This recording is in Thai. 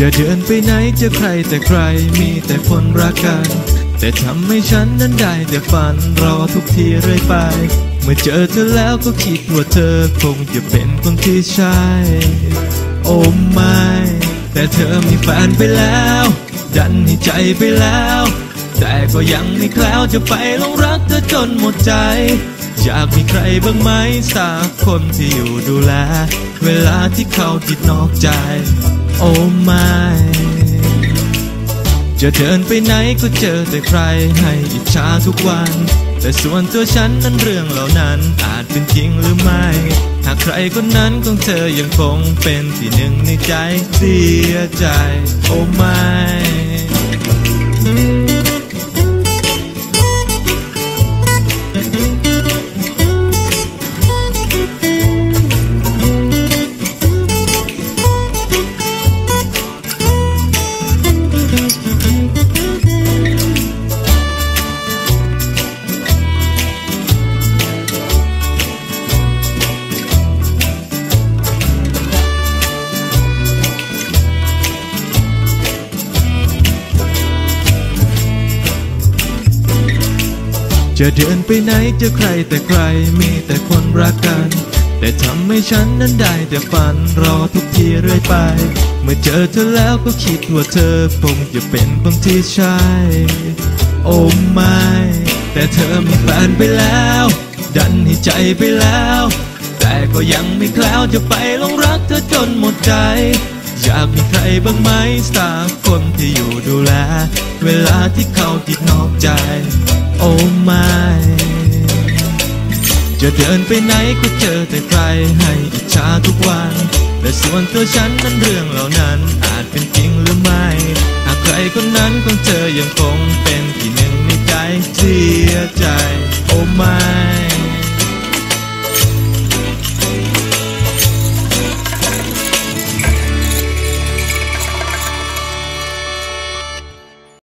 จะเดินไปไหนจะใครแต่ใครมีแต่คนรักกัน แต่ทำให้ฉันนั้นได้แต่ฝันรอทุกทีเรื่อยไป เมื่อเจอเธอแล้วก็คิดว่าเธอคงจะเป็นคนที่ใช่โอ้ไม่แต่เธอมีแฟนไปแล้ว ดันให้ใจไปแล้ว แต่ก็ยังไม่แคล้วจะไปลงรักเธอจนหมดใจ อยากมีใครบ้างไหมสักคนที่อยู่ดูแล เวลาที่เขาคิดนอกใจ โอ้ไม่จะเดินไปไหนก็เจอแต่ใครให้อิจฉาทุกวัน แต่ส่วนตัวฉันนั้นเรื่องเหล่านั้นอาจเป็นจริงหรือไม่ หากใครคนนั้นของเธอยังคงเป็นที่หนึ่งในใจเสียใจ โอ้ไม่ จะเดินไปไหนจอใครแต่ใครมีแต่คนรักกัน แต่ทำให้ฉันนั้นได้แต่ฝันรอทุกทีเรื่อยไป เมื่อเจอเธอแล้วก็คิดว่าเธอคงจะเป็นคนที่ใช่โอ้ไม่แต่เธอมีแฟนไปแล้ว ดันให้ใจไปแล้ว แต่ก็ยังไม่แคล้วจะไปลงรักเธอจนหมดใจอยากมีใครบ้างไหมสักคนที่อยู่ดูแล เวลาที่เขาคิดนอกใจ โอ้ไม่จะเดินไปไหนก็เจอแต่ใครให้อิจฉาทุกวัน แต่ส่วนตัวฉันนั้นเรื่องเหล่านั้นอาจเป็นจริงหรือไม่ หากใครคนนั้นคงเจอยังคงเป็นที่หนึ่งในใจเสียใจ โอ้ไม่